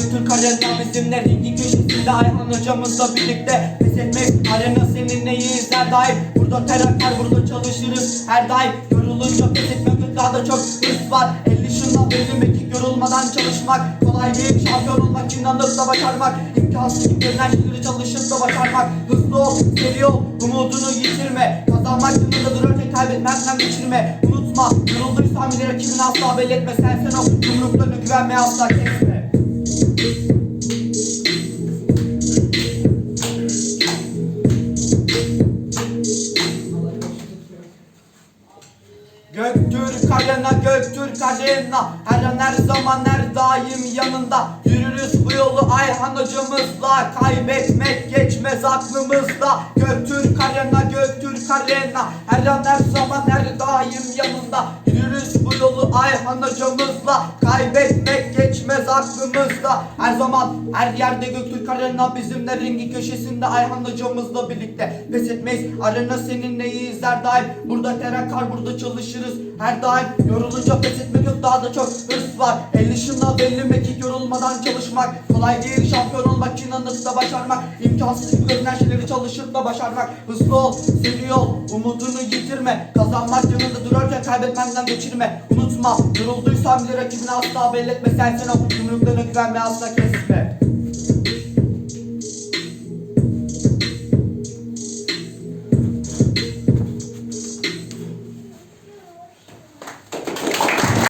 Arena bizimle ringin köşesinde Ayhan hocamızla birlikte Pes etmek. Arena seninleyiz her daim. Burada teraklar burada çalışırız her daim. Yorulunca pes etmek daha da çok hırs var. 50 şundan belli mekik yorulmadan çalışmak. Kolay değil şampiyon olmak inanıp da başarmak. İmkansız gibi görünen şeyleri çalışıp da başarmak. Hızlı ol, seri ol, umudunu yitirme. Kazanmak yanında dururken kaybetmekten geçirme Unutma, yorulduysan bile rakibini asla belli etme. Sen sen ol, yumruklarına güvenmeye asla kesme Göktürk Arena, Göktürk Arena Her an her zaman her daim yanında. Yürürüz bu yolu Ayhan hocamızla. Kaybetmek geçmez aklımızda. Göktürk Arena, Göktürk Arena Her an her zaman her daim yanında. Yürürüz bu yolu Ayhan hocamızla. Kaybetmek aklımızda Her zaman her yerde Göktürk Arena Bizimle ringi köşesinde Ayhan hocamızla birlikte. Pes etmeyiz arena seninleyiz her daim. Burada terakar burada çalışırız her daim. Yorulunca pes etmek yok daha da çok hırs var. 50 şınla belli mekik yorulmadan çalışmak. Kolay değil şampiyon olmak inanıp da başarmak İmkansız gibi şeyleri çalışıp da başarmak. Hızlı ol, seri ol, umudunu yitirme. Kazanmak yanında durarken kaybetmenden geçirme. Unutma, yorulduysan bile rakibini asla belli etme. Sen sen ol, yumruklarına güvenme asla kesme